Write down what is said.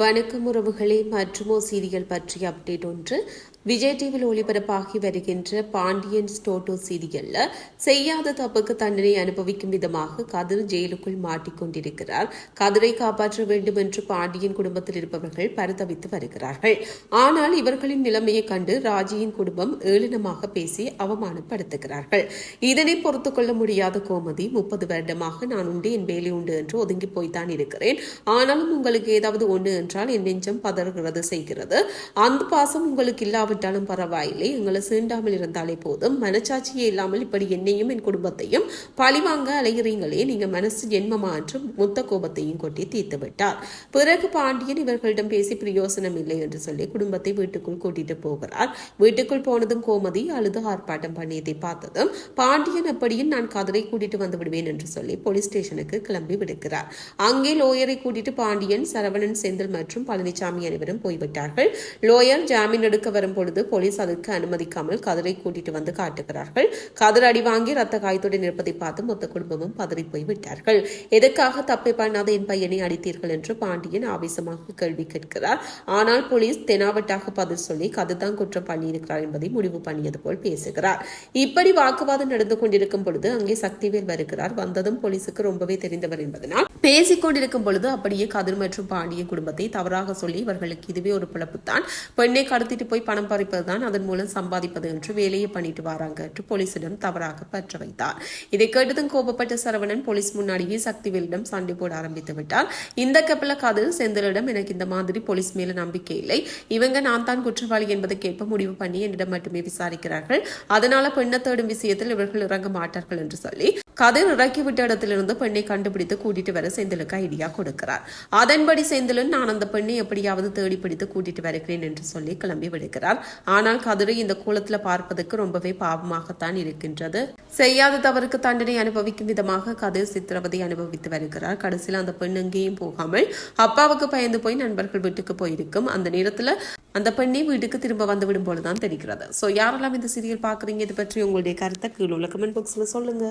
வணக்கம் உறவுகளே மற்றுமோ சீரியல் பற்றிய அப்டேட் ஒன்று. விஜய் டிவியில் ஒளிபரப்பாகி வருகின்ற பாண்டியன் ஸ்டோட்டோ சீரியல்ல செய்யாத தப்புக்கு தண்டனை அனுபவிக்கும் விதமாக கதிர் ஜெயிலுக்குள் மாட்டிக்கொண்டிருக்கிறார். கதிரை காப்பாற்ற வேண்டும் என்று பாண்டியன் குடும்பத்தில் இருப்பவர்கள் பரிதவித்து வருகிறார்கள். ஆனால் இவர்களின் நிலைமையை கண்டு ராஜியின் குடும்பம் ஏளனமாக பேசி அவமானப்படுத்துகிறார்கள். இதனை பொறுத்து கொள்ள முடியாத கோமதி முப்பது வருடமாக நான் உண்டு என் வேலை உண்டு என்று ஒதுங்கி போய்தான் இருக்கிறேன். ஆனாலும் உங்களுக்கு ஏதாவது ஒன்று என்றால் என் நெஞ்சம் பதறுகிறது செய்கிறது. அந்த பாசம் உங்களுக்கு இல்லாவிட்டாலும் பரவாயில்லை. எங்களை சீண்டாமல் இருந்தாலே போதும். மனச்சாட்சியே இல்லாமல் இப்படி என்னையும் என் குடும்பத்தையும் பழிவாங்க அலைகிறீங்களே. நீங்க மனசு ஜென்மமா என்று முத்த கோபத்தையும் கொட்டி தீர்த்து விட்டார். பிறகு பாண்டியன் இவர்களிடம் பேசி பிரயோசனம் இல்லை என்று சொல்லி குடும்பத்தை வீட்டுக்குள் கூட்டிட்டு போகிறார். வீட்டுக்குள் போனதும் கோமதி அழுது ஆர்ப்பாட்டம் பண்ணியதை பார்த்ததும் பாண்டியன் அப்படியும் நான் கதரை கூட்டிட்டு வந்து விடுவேன் என்று சொல்லி போலீஸ் ஸ்டேஷனுக்கு கிளம்பி விடுக்கிறார். அங்கே லோயரை கூட்டிட்டு பாண்டியன் சரவணன் செந்தில் மற்றும் பழனிசாமி அனைவரும் போய்விட்டார்கள். லோயர் ஜாமீன் எடுக்க வரும் பொழுது போலீஸ் அதற்கு அனுமதிக்காமல் கதிரை கூட்டிட்டு வந்து காட்டுகிறார்கள். கதிர் அடி வாங்கி ரத்த காயத்துடன் இருப்பதை பார்த்து மொத்த குடும்பமும் பதறி போய்விட்டார்கள். எதற்காக தப்பை பண்ணாத என் பையனை அடித்தீர்கள் என்று பாண்டியன் ஆவேசமாக கேள்வி கேட்கிறார். ஆனால் போலீஸ் தெனாவட்டாக பதில் சொல்லி கதிர் குற்றம் பண்ணியிருக்கிறார் என்பதை முடிவு பண்ணியது போல் பேசுகிறார். இப்படி வாக்குவாதம் நடந்து கொண்டிருக்கும் பொழுது அங்கே சக்திவேல் வருகிறார். வந்ததும் போலீசுக்கு ரொம்பவே தெரிந்தவர் என்பதனால் பேசிக் கொண்டிருக்கும் பொழுது அப்படியே கதிர் மற்றும் பாண்டிய குடும்பத்தை தவறாக சொல்லி இவர்களுக்கு இதுவே ஒரு பிழப்புத்தான். பெண்ணை கடத்திட்டு போய் பணம் பறிப்பது தான் அதன் மூலம் சம்பாதிப்பது என்று வேலையை பண்ணிட்டு வராங்க என்று போலீசிடம் தவறாக பற்ற வைத்தார். இதை கேட்டதும் கோபப்பட்ட சரவணன் போலீஸ் முன்னாடியே சக்திவேலிடம் சண்டை போட ஆரம்பித்து விட்டார். இந்த கப்பல காது செந்திலிடம் எனக்கு இந்த மாதிரி போலீஸ் மேல நம்பிக்கை இல்லை. இவங்க நான் தான் குற்றவாளி என்பதை கேட்ப முடிவு பண்ணி என்னிடம் மட்டுமே விசாரிக்கிறார்கள். அதனால பெண்ணை தேடும் விஷயத்தில் இவர்கள் இறங்க மாட்டார்கள் என்று சொல்லி கதிர் இறக்கிவிட்ட இடத்திலிருந்து பெண்ணை கண்டுபிடித்து கூட்டிட்டு வர செந்திலுக்கு ஐடியா கொடுக்கிறார். அதன்படி செந்திலன் நான் அந்த பெண்ணை எப்படியாவது தேடி பிடித்து கூட்டிட்டு வருகிறேன் என்று சொல்லி கிளம்பி விடுகிறார். ஆனால் கதிரை இந்த கோலத்துல பார்ப்பதற்கு ரொம்பவே பாவமாகத்தான் இருக்கின்றது. செய்யாத தவறுக்கு தண்டனை அனுபவிக்கும் விதமாக கதிர் சித்திரவதை அனுபவித்து வருகிறார். கடைசியில் அந்த பெண் எங்கேயும் போகாமல் அப்பாவுக்கு பயந்து போய் நண்பர்கள் வீட்டுக்கு போயிருக்கும். அந்த நேரத்துல அந்த பெண்ணை வீட்டுக்கு திரும்ப வந்துவிடும் போலதான் தெரிகிறது. ஸோ யாரெல்லாம் இந்த சீரியல் பார்க்குறீங்க? இது பற்றி உங்களுடைய கருத்தை கீழே உள்ள கமெண்ட் பாக்ஸில் சொல்லுங்க.